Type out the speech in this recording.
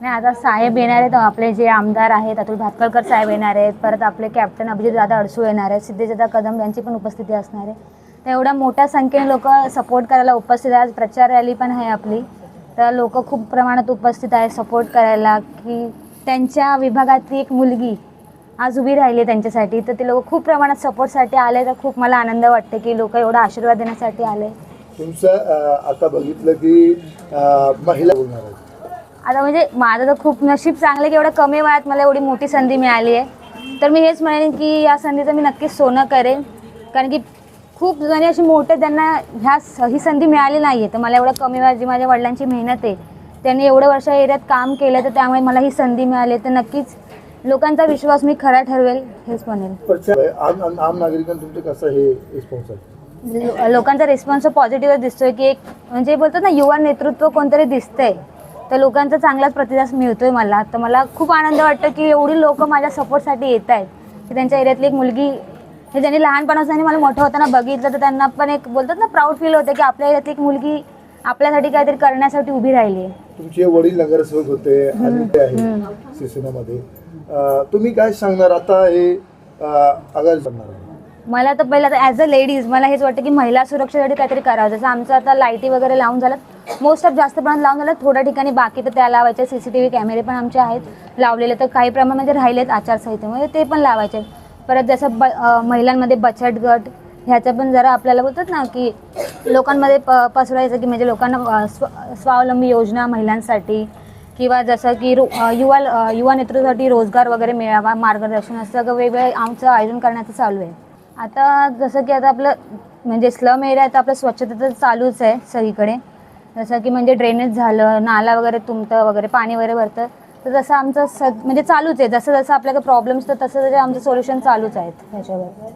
नाही आता साहेब येणार आहेत आपले जे आमदार आहेत अतुल भातकलकर साहेब येणार आहेत परत आपले कॅप्टन अभिजित दादा अडसूळ येणार आहेत सिद्धेशदा कदम यांची पण उपस्थिती असणार आहे. तर एवढ्या मोठ्या संख्येने लोक सपोर्ट करायला उपस्थित आहेत. आज प्रचार रॅली पण आहे आपली. तर लोक खूप प्रमाणात उपस्थित आहे सपोर्ट करायला की त्यांच्या विभागातली एक मुलगी आज उभी राहिली आहे त्यांच्यासाठी. तर ते लोक खूप प्रमाणात सपोर्टसाठी आले तर खूप मला आनंद वाटते की लोक एवढा आशीर्वाद देण्यासाठी आले. तुमचं आता बघितलं की महिला बोलणार आहेत आता म्हणजे माझं तर खूप नशीब चांगलं की एवढ्या कमी वयात मला एवढी मोठी संधी मिळाली आहे. तर मी हेच म्हणेन की या संधीचं मी नक्कीच सोनं करेन. कारण की खूप जणी अशी मोठे त्यांना ह्या ही संधी मिळाली नाही आहे तर मला एवढं कमी वयात जी माझ्या वडिलांची मेहनत आहे त्यांनी एवढं वर्ष एरियात काम केलं तर त्यामुळे मला ही संधी मिळाली आहे. तर नक्कीच लोकांचा विश्वास मी खरा ठरवेल हेच म्हणेल आम नागरिकांना कसं हे रिस्पॉन्स आहे? लोकांचा रिस्पॉन्स पॉझिटिव्ह दिसतोय की एक म्हणजे बोलतात ना युवा नेतृत्व कोणतरी दिसतंय. तर लोकांचा चांगलाच प्रतिसाद मिळतोय मला. तर मला खूप आनंद वाटतो की एवढी लोक माझ्या सपोर्टसाठी येत आहेत की त्यांच्या एरियातली एक मुलगी हे ज्यांनी लहानपणापासून मला मोठं होताना बघितलं तर त्यांना पण एक बोलतात ना प्राऊड फील होतं की आपल्या एरियातली एक मुलगी आपल्यासाठी काहीतरी करण्यासाठी उभी राहिली आहे तुमचे वडील नगरसेवक होते आहे शिवसेनेमध्ये. तुम्ही काय सांगणार? आता हे करणार आहे. मला तर पहिलं ॲज अ लेडीज मला हेच वाटतं की महिला सुरक्षेसाठी काहीतरी करावं. जसं आमचं आता लाईटी वगैरे लावून झालं मोस्ट ऑफ जास्त प्रमाणात लावून झालं थोड्या ठिकाणी बाकी तर त्या लावायचे सी सी टी व्ही कॅमेरे पण आमचे आहेत लावलेले तर काही प्रमाणामध्ये म्हणजे राहिलेत आचारसंहितेमध्ये ते पण लावायचे. परत जसं ब महिलांमध्ये बचत गट ह्याचं पण जरा आपल्याला बोलतात ना की लोकांमध्ये प पसरायचं की म्हणजे लोकांना स्व स्वावलंबी योजना महिलांसाठी किंवा जसं की रो युवा युवा नेतृत्वासाठी रोजगार वगैरे मिळावा मार्गदर्शन असं सगळं वेगवेगळं आमचं आयोजन करण्याचं चालू आहे. आता जसं की आता आपलं म्हणजे स्लम एरिया तर आपलं स्वच्छता तर चालूच आहे सगळीकडे. जसं की म्हणजे ड्रेनेज झालं नाला वगैरे तुमतं वगैरे पाणी वगैरे भरतं. तर तसं आमचं स म्हणजे चालूच आहे. जसं जसं आपल्याकडे प्रॉब्लेम्स तर तसं तसं आमचं सोल्युशन चालूच आहेत त्याच्यावर